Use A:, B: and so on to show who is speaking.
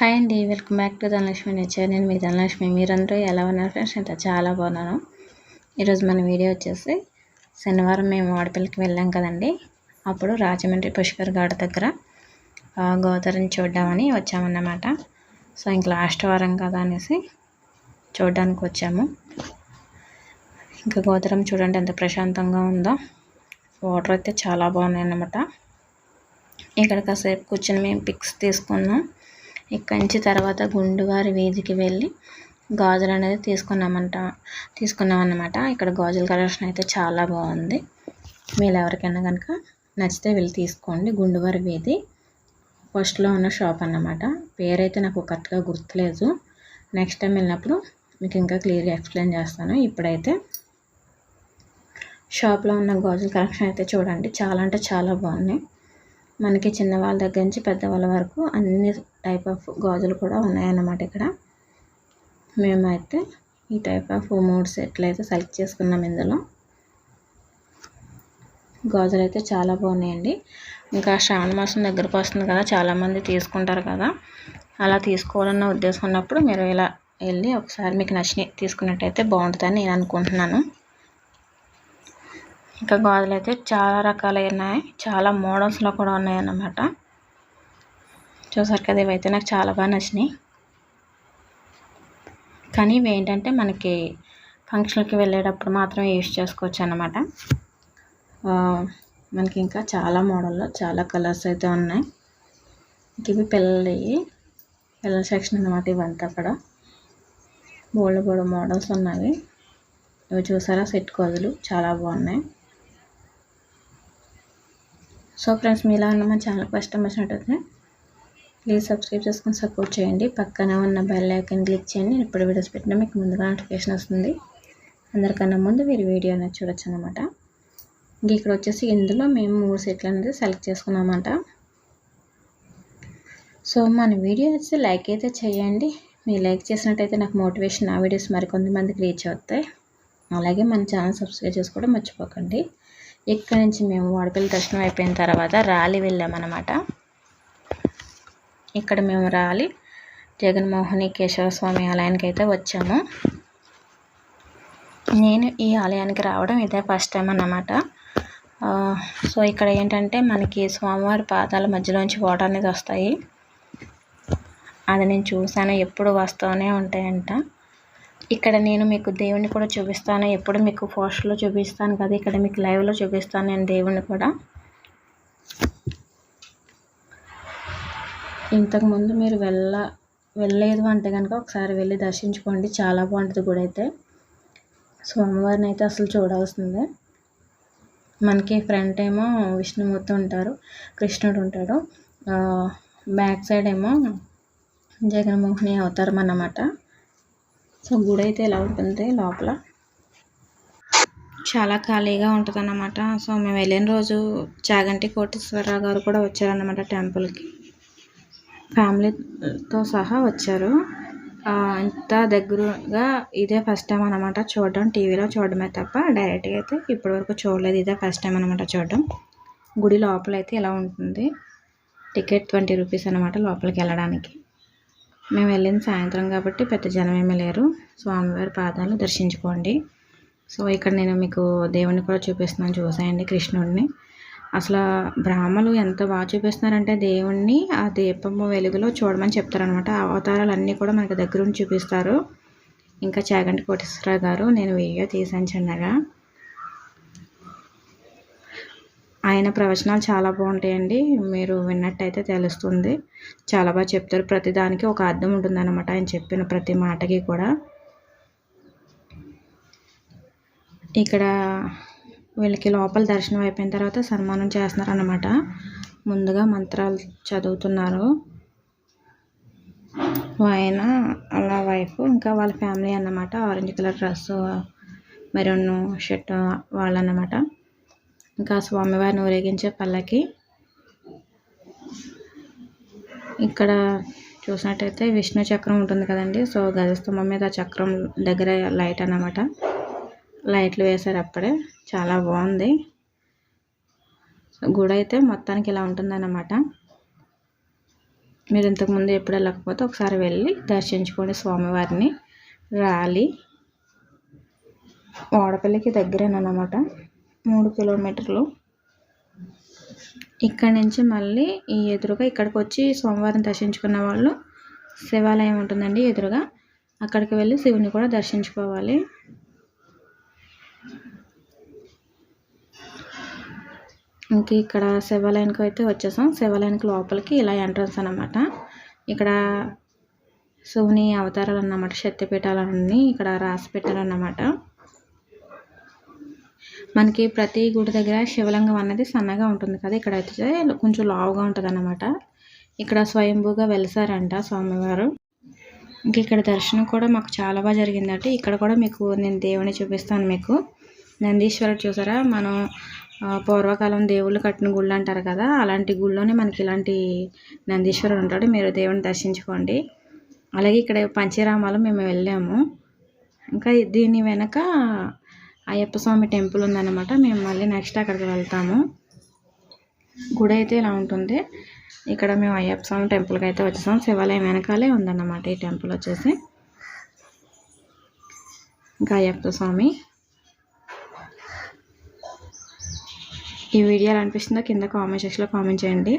A: Hi అండి welcome back to Dhanalakshmi nature. నేను మీ ధనలక్ష్మి. మీరందరూ ఎలా ఉన్నారు ఫ్రెండ్స్? అంటే చాలా బాగున్నాను. ఈరోజు మన వీడియో వచ్చేసి శనివారం మేము వాడపల్లికి వెళ్ళాం కదండి. అప్పుడు రాజమండ్రి పుష్కర్ ఘాట్ దగ్గర గోదావరిని చూడ్డామని వచ్చామన్నమాట. సో ఇంక లాస్ట్ వారం కదా అనేసి చూడడానికి వచ్చాము. ఇంకా గోదావరం చూడండి ఎంత ప్రశాంతంగా ఉందో. వాటర్ అయితే చాలా బాగున్నాయి అన్నమాట ఇక్కడ కాసేపు కూర్చొని మేము పిక్స్ తీసుకున్నాం. ఇక్కడి నుంచి తర్వాత గుండువారి వీధికి వెళ్ళి గాజులు అనేది తీసుకున్నామంట తీసుకున్నాం అన్నమాట ఇక్కడ గాజుల కలెక్షన్ అయితే చాలా బాగుంది. మీరు ఎవరికైనా కనుక నచ్చితే వెళ్ళి తీసుకోండి. గుండువారి వీధి ఫస్ట్లో ఉన్న షాప్ అన్నమాట. పేరైతే నాకు కరెక్ట్గా గుర్తులేదు. నెక్స్ట్ టైం వెళ్ళినప్పుడు మీకు ఇంకా క్లియర్గా ఎక్స్ప్లెయిన్ చేస్తాను. ఇప్పుడైతే షాప్లో ఉన్న గాజుల కలెక్షన్ అయితే చూడండి. చాలా అంటే చాలా బాగున్నాయి. మనకి చిన్నవాళ్ళ దగ్గర నుంచి పెద్దవాళ్ళ వరకు అన్ని టైప్ ఆఫ్ గాజులు కూడా ఉన్నాయన్నమాట ఇక్కడ. మేమైతే ఈ టైప్ ఆఫ్ మూడు సెట్లు అయితే సెలెక్ట్ చేసుకున్నాం ఇందులో. గాజులు అయితే చాలా బాగున్నాయండి. ఇంకా శ్రావణ మాసం దగ్గరకు వస్తుంది కదా చాలామంది తీసుకుంటారు కదా. అలా తీసుకోవాలన్న ఉద్దేశం ఉన్నప్పుడు మీరు ఇలా వెళ్ళి ఒకసారి మీకు నచ్చిన తీసుకున్నట్టయితే బాగుంటుందని నేను అనుకుంటున్నాను. ఇంకా గాజులు అయితే చాలా రకాలు ఉన్నాయి. చాలా మోడల్స్లో కూడా ఉన్నాయన్నమాట. చూసారు కదా ఇవైతే నాకు చాలా బాగా నచ్చినాయి. కానీ ఇవి ఏంటంటే మనకి ఫంక్షన్కి వెళ్ళేటప్పుడు మాత్రం యూజ్ చేసుకోవచ్చు అనమాట మనకి ఇంకా చాలా మోడల్లో చాలా కలర్స్ అయితే ఉన్నాయి. ఇవి పిల్లలు పిల్లల సెక్షన్ అనమాట ఇవంతా కూడా. బోల్డ్ బోల్డ్ మోడల్స్ ఉన్నాయి ఇవి చూసారా సెట్ కోజులు చాలా బాగున్నాయి. సో ఫ్రెండ్స్ మీలా ఉన్న మన ఛానల్ ఫస్ట్ టైం వచ్చినట్టయితే ప్లీజ్ సబ్స్క్రైబ్ చేసుకొని సపోర్ట్ చేయండి. పక్కన ఉన్న బెల్ ఐకన్ క్లిక్ చేయండి. నేను ఇప్పుడు వీడియోస్ పెట్టినా మీకు ముందుగా నోటిఫికేషన్ వస్తుంది. అందరికన్నా ముందు మీరు వీడియో అనేది చూడొచ్చు అనమాట ఇంక ఇక్కడ వచ్చేసి ఇందులో మేము మూడు సెట్లు అనేది సెలెక్ట్ చేసుకున్నామన్నమాట సో మన వీడియో వచ్చి లైక్ అయితే చేయండి. మీరు లైక్ చేసినట్టయితే నాకు మోటివేషన్ ఆ వీడియోస్ మరికొంతమందికి రీచ్ అవుతాయి. అలాగే మన ఛానల్ సబ్స్క్రైబ్ చేసుకోవడం మర్చిపోకండి. ఇక్కడ నుంచి మేము వాడపల్లి దర్శనం అయిపోయిన తర్వాత ర్యాలీ వెళ్ళామన్నమాట. ఇక్కడ మేము రాలి. జగన్మోహని కేశవస్వామి ఆలయానికి అయితే వచ్చాము. నేను ఈ ఆలయానికి రావడం ఇదే ఫస్ట్ టైం అన్నమాట. సో ఇక్కడ ఏంటంటే మనకి స్వామివారి పాదాల మధ్యలోంచి వాటర్ అనేది వస్తాయి. అది నేను చూశాను ఎప్పుడు వస్తూనే ఉంటాయంట. ఇక్కడ నేను మీకు దేవుణ్ణి కూడా చూపిస్తాను. ఎప్పుడు మీకు పోస్టర్లో చూపిస్తాను కదా ఇక్కడ మీకు లైవ్లో చూపిస్తాను నేను దేవుణ్ణి కూడా. ఇంతకుముందు మీరు వెళ్ళ వెళ్ళలేదు అంటే కనుక ఒకసారి వెళ్ళి దర్శించుకోండి. చాలా బాగుంటుంది గుడి అయితే. సోమవారం అయితే అసలు చూడాల్సిందే. మనకి ఫ్రంట్ ఏమో విష్ణుమూర్తి ఉంటారు కృష్ణుడు ఉంటాడు. బ్యాక్ సైడ్ ఏమో జగన్మోహిని అవతారం అన్నమాట. సో గుడి అయితే ఎలా ఉంటుంది లోపల? చాలా ఖాళీగా ఉంటుంది అన్నమాట సో మేము వెళ్ళిన రోజు చాగంటి కోటేశ్వరరావు గారు కూడా వచ్చారన్నమాట టెంపుల్కి. ఫ్యామిలీతో సహా వచ్చారు. ఇంత దగ్గరగా ఇదే ఫస్ట్ టైం అనమాట చూడడం. టీవీలో చూడడమే తప్ప డైరెక్ట్గా అయితే ఇప్పటివరకు చూడలేదు. ఇదే ఫస్ట్ టైం అనమాట చూడడం. గుడి లోపల అయితే ఇలా ఉంటుంది. టికెట్ ట్వంటీ రూపీస్ అనమాట లోపలికి వెళ్ళడానికి. మేము వెళ్ళిన సాయంత్రం కాబట్టి పెద్ద జనం ఏమీ లేరు. స్వామివారి పాదాలు దర్శించుకోండి. సో ఇక్కడ నేను మీకు దేవుణ్ణి కూడా చూపిస్తున్నాను. చూసాయండి కృష్ణుడిని. అసలు బ్రాహ్మలు ఎంత బాగా చూపిస్తున్నారంటే దేవుణ్ణి ఆ దీపము వెలుగులో చూడమని చెప్తారనమాట అవతారాలు అన్నీ కూడా మనకి దగ్గర చూపిస్తారు. ఇంకా చాగంటి కోటేశ్వరరావు గారు నేను వీడియో తీసాను చిన్నగా. ఆయన ప్రవచనాలు చాలా బాగుంటాయండి. మీరు విన్నట్టయితే తెలుస్తుంది. చాలా బాగా చెప్తారు. ప్రతి దానికి ఒక అర్థం ఉంటుందన్నమాట ఆయన చెప్పిన ప్రతి మాటకి కూడా. ఇక్కడ వీళ్ళకి లోపల దర్శనం అయిపోయిన తర్వాత సన్మానం చేస్తున్నారు అనమాట ముందుగా మంత్రాలు చదువుతున్నారు. ఆయన అలా వైఫ్ ఇంకా వాళ్ళ ఫ్యామిలీ అన్నమాట. Orange colour dress maroon shirt వాళ్ళన్నమాట. ఇంకా స్వామివారిని ఊరేగించే పల్లకి. ఇక్కడ చూసినట్టయితే విష్ణు చక్రం ఉంటుంది కదండి. సో గజస్తంభం మీద చక్రం దగ్గర లైట్ అన్నమాట. లైట్లు వేశారు అప్పుడే. చాలా బాగుంది. గుడి అయితే మొత్తానికి ఇలా ఉంటుందన్నమాట. మీరు ఇంతకుముందు ఎప్పుడు వెళ్ళకపోతే ఒకసారి వెళ్ళి దర్శించుకోండి స్వామివారిని. రాలి. వాడపల్లికి దగ్గరేనమాట మూడు కిలోమీటర్లు. ఇక్కడి నుంచి మళ్ళీ ఈ ఎదురుగా ఇక్కడికి వచ్చి సోమవారం దర్శించుకున్న వాళ్ళు శివాలయం ఉంటుందండి ఎదురుగా. అక్కడికి వెళ్ళి శివుని కూడా దర్శించుకోవాలి. ఇంక ఇక్కడ శివలైన్కి అయితే వచ్చేసాం. శివలైన్కి లోపలికి ఇలా ఎంట్రన్స్ అనమాట ఇక్కడ శివుని అవతారాలు అన్నమాట శక్తిపీఠాలన్నీ ఇక్కడ రాసి పెట్టారన్నమాట. మనకి ప్రతి గుడి దగ్గర శివలింగం అనేది సన్నగా ఉంటుంది కదా ఇక్కడ అయితే కొంచెం లావుగా ఉంటుంది అన్నమాట ఇక్కడ స్వయంభూగా వెలిసారంట స్వామివారు. ఇంక ఇక్కడ దర్శనం కూడా మాకు చాలా బాగా జరిగిందంటే. ఇక్కడ కూడా మీకు నేను దేవుని చూపిస్తాను మీకు. నందీశ్వరుడు చూసారా? మనం పూర్వకాలం దేవుళ్ళు కట్టిన గుళ్ళు అంటారు కదా అలాంటి గుళ్ళోనే మనకి ఇలాంటి నందీశ్వరుడు ఉంటాడు. మీరు దేవుని దర్శించుకోండి. అలాగే ఇక్కడ పంచరామాలు మేము వెళ్ళాము. ఇంకా దీని వెనక అయ్యప్ప స్వామి టెంపుల్ ఉందన్నమాట. మేము మళ్ళీ నెక్స్ట్ అక్కడికి వెళ్తాము. గుడి అయితే ఇలా ఉంటుంది. ఇక్కడ మేము అయ్యప్ప స్వామి టెంపుల్కి అయితే వచ్చేసాం. శివాలయం వెనకాలే ఉందన్నమాట ఈ టెంపుల్ వచ్చేసి. ఇంకా అయ్యప్ప స్వామి ఈ వీడియో అనిపిస్తుందో కింద కామెంట్ సెక్షన్లో కామెంట్ చేయండి.